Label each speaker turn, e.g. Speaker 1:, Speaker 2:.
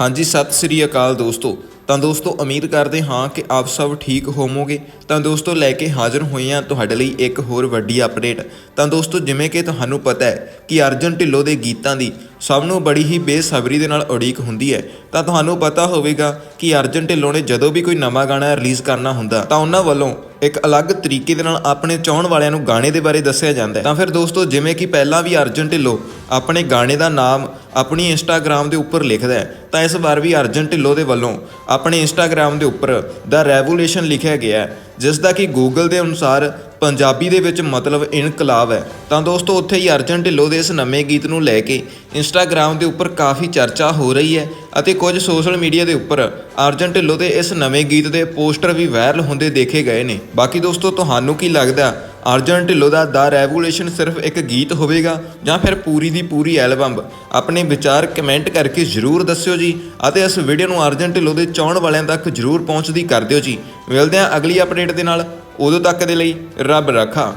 Speaker 1: ਹਾਂਜੀ, ਸਤਿ ਸ੍ਰੀ ਅਕਾਲ ਦੋਸਤੋ। ਤਾਂ ਦੋਸਤੋ, ਉਮੀਦ ਕਰਦੇ ਹਾਂ ਕਿ ਆਪ ਸਭ ਠੀਕ ਹੋਵੋਗੇ। ਤਾਂ ਦੋਸਤੋ, ਲੈ ਕੇ ਹਾਜ਼ਰ ਹੋਏ ਹਾਂ ਤੁਹਾਡੇ ਲਈ ਇੱਕ ਹੋਰ ਵੱਡੀ ਅਪਡੇਟ ਤਾਂ ਦੋਸਤੋ, ਜਿਵੇਂ ਕਿ ਤੁਹਾਨੂੰ ਪਤਾ ਹੈ ਕਿ ਅਰਜਨ ਢਿੱਲੋਂ ਦੇ ਗੀਤਾਂ ਦੀ ਸਭ ਨੂੰ ਬੜੀ ਹੀ ਬੇਸਬਰੀ ਦੇ ਨਾਲ ਉਡੀਕ ਹੁੰਦੀ ਹੈ। ਤਾਂ ਤੁਹਾਨੂੰ ਪਤਾ ਹੋਵੇਗਾ ਕਿ ਅਰਜਨ ਢਿੱਲੋਂ ਨੇ ਜਦੋਂ ਵੀ ਕੋਈ ਨਵਾਂ ਗਾਣਾ ਰਿਲੀਜ਼ ਕਰਨਾ ਹੁੰਦਾ, ਤਾਂ ਉਹਨਾਂ ਵੱਲੋਂ ਇੱਕ ਅਲੱਗ ਤਰੀਕੇ ਦੇ ਨਾਲ ਆਪਣੇ ਚਾਹਣ ਵਾਲਿਆਂ ਨੂੰ ਗਾਣੇ ਦੇ ਬਾਰੇ ਦੱਸਿਆ ਜਾਂਦਾ ਹੈ। ਤਾਂ ਫਿਰ ਦੋਸਤੋ, ਜਿਵੇਂ ਕਿ ਪਹਿਲਾਂ ਵੀ ਅਰਜਨ ਢਿੱਲੋਂ ਆਪਣੇ ਗਾਣੇ ਦਾ ਨਾਮ ਆਪਣੀ ਇੰਸਟਾਗ੍ਰam ਦੇ ਉੱਪਰ ਲਿਖਦਾ ਹੈ, ਤਾਂ ਇਸ ਵਾਰ ਵੀ ਅਰਜਨ ਢਿੱਲੋਂ ਦੇ ਵੱਲੋਂ ਆਪਣੇ ਇੰਸਟਾਗ੍ਰam ਦੇ ਉੱਪਰ ਦਾ ਰੈਵੋਲੂਸ਼ਨ ਲਿਖਿਆ ਗਿਆ ਹੈ ਜਿਸ ਦਾ ਕਿ ਗੂਗਲ ਦੇ ਅਨੁਸਾਰ ਪੰਜਾਬੀ ਦੇ ਵਿੱਚ ਮਤਲਬ ਇਨਕਲਾਬ ਹੈ। ਤਾਂ ਦੋਸਤੋ, ਉੱਥੇ ਹੀ ਅਰਜਨ ਢਿੱਲੋਂ ਦੇ ਇਸ ਨਵੇਂ ਗੀਤ ਨੂੰ ਲੈ ਕੇ ਇੰਸਟਾਗ੍ਰam ਦੇ ਉੱਪਰ ਕਾਫੀ ਚਰਚਾ ਹੋ ਰਹੀ ਹੈ ਅਤੇ ਕੁਝ ਸੋਸ਼ਲ ਮੀਡੀਆ ਦੇ ਉੱਪਰ ਅਰਜਨ ਢਿੱਲੋਂ ਦੇ ਇਸ ਨਵੇਂ ਗੀਤ ਦੇ ਪੋਸਟਰ ਵੀ ਵਾਇਰਲ ਹੁੰਦੇ ਦੇਖੇ ਗਏ ਨੇ। ਬਾਕੀ ਦੋਸਤੋ, ਤੁਹਾਨੂੰ ਕੀ ਲੱਗਦਾ? ਅਰਜਨ ਢਿੱਲੋਂ ਦਾ ਦਾ ਰੈਵੋਲੂਸ਼ਨ ਸਿਰਫ ਇੱਕ ਗੀਤ ਹੋਵੇਗਾ ਜਾਂ ਫਿਰ ਪੂਰੀ ਦੀ ਪੂਰੀ ਐਲਬਮ? ਆਪਣੇ ਵਿਚਾਰ ਕਮੈਂਟ ਕਰਕੇ ਜਰੂਰ ਦੱਸਿਓ ਜੀ ਅਤੇ ਇਸ ਵੀਡੀਓ ਨੂੰ ਅਰਜਨ ਢਿੱਲੋਂ ਦੇ ਚਾਹਣ ਵਾਲਿਆਂ ਤੱਕ ਜਰੂਰ ਪਹੁੰਚਦੀ ਕਰ ਦਿਓ ਜੀ। ਮਿਲਦੇ ਹਾਂ ਅਗਲੀ ਅਪਡੇਟ ਦੇ ਨਾਲ। ਉਦੋਂ ਤੱਕ ਦੇ ਲਈ ਰੱਬ ਰਾਖਾ।